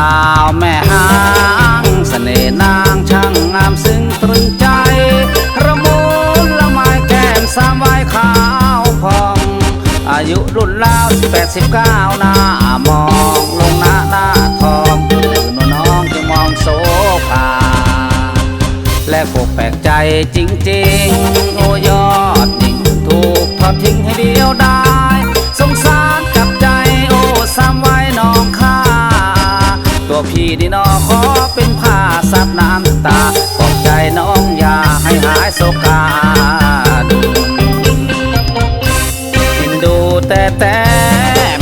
าวแม่หางเสน่ห์นางช่างงามซึ้งตรึงใจ ระมุนละไม้แก้มสามใบขาวพอง อายุรุ่นราวสิบแปดสิบเก้าหน้ามองลงหน้าหน้าทองตื่นน้องจึงมองโซภาและกแปลกใจจริงๆ โอยอดยิ่งถูกทอดทิ้งให้เดียวได้ สงสาร ตัวพี่นี่นอขอเป็นผ้าซับน้ำตาปลอบใจน้องอย่าให้หายโศกาดเห็นดูแต่แต่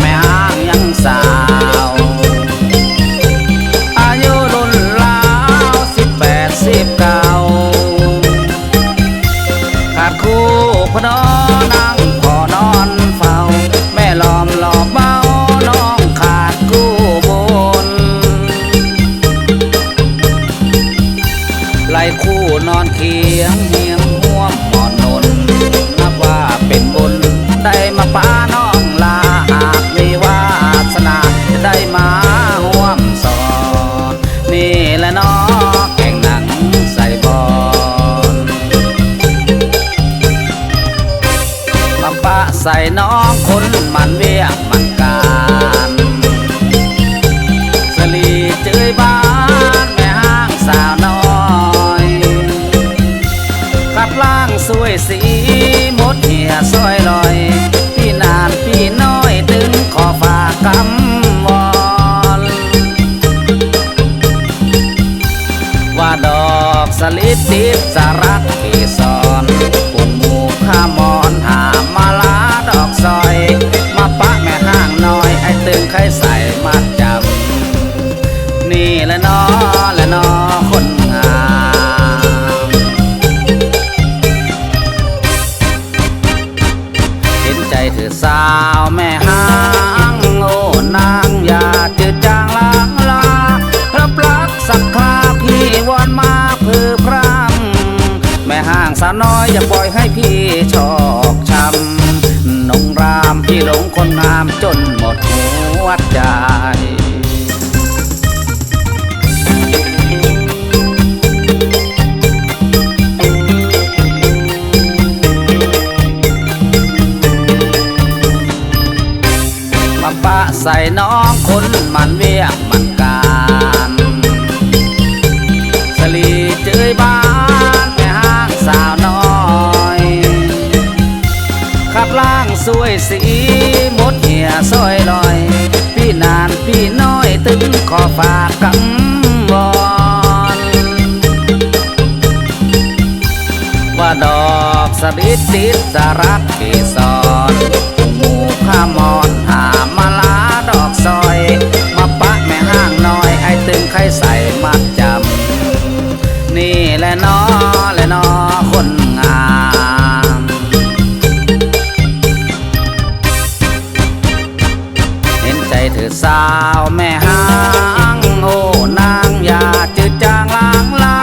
แม่ห้างยังสาวอายุรุ่นราวสิบแปดสิบเก้าขาดคู่พนอนั่ง คียงเฮียงห่วมหมอนนนนับว่าเป็นบุญได้มาป้าน้องลาหากมีวาสนาจะได้มาห่วมสอนนี่แหละน้อแก่งหนังใส่บอลมาปะใส่น้องคนมันเวียกมันการ ลิดติดสารักเกสรปุ่งหมูข้ามอนหามาลาดอกซอย มาปะแม่ห้างน้อยไอ้ตึงไข่ใส่ อย่าปล่อยให้พี่ชอกช้ำนงรามพี่หลงคนงามจนหมดหัวใจมาปะใส่น้องคนมันเวีย ล่างสวยสีหมดเหี่ยซอยลอย พี่นานพี่น้อยตึงขอฝากกำวอนว่าดอกสลิดติดสารักเกสรหมูข้ามอนหามาลาดอกซอย มาปะแม่ห้างน้อยไอ้ตึงใครใส่มัดจำนี่แหละน้อแใจเธอสาวแม่ห้างโอ้นางอย่าจืดจางลางลา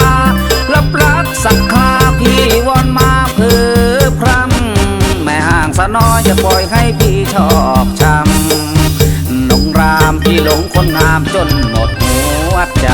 รับรักสักคราพี่วอนมาเพื่อพรำแม่ห้างสะน้อยอย่าปล่อยให้พี่ชอบช้ำนงรามพี่หลงคนงามจนหมดหัวใจ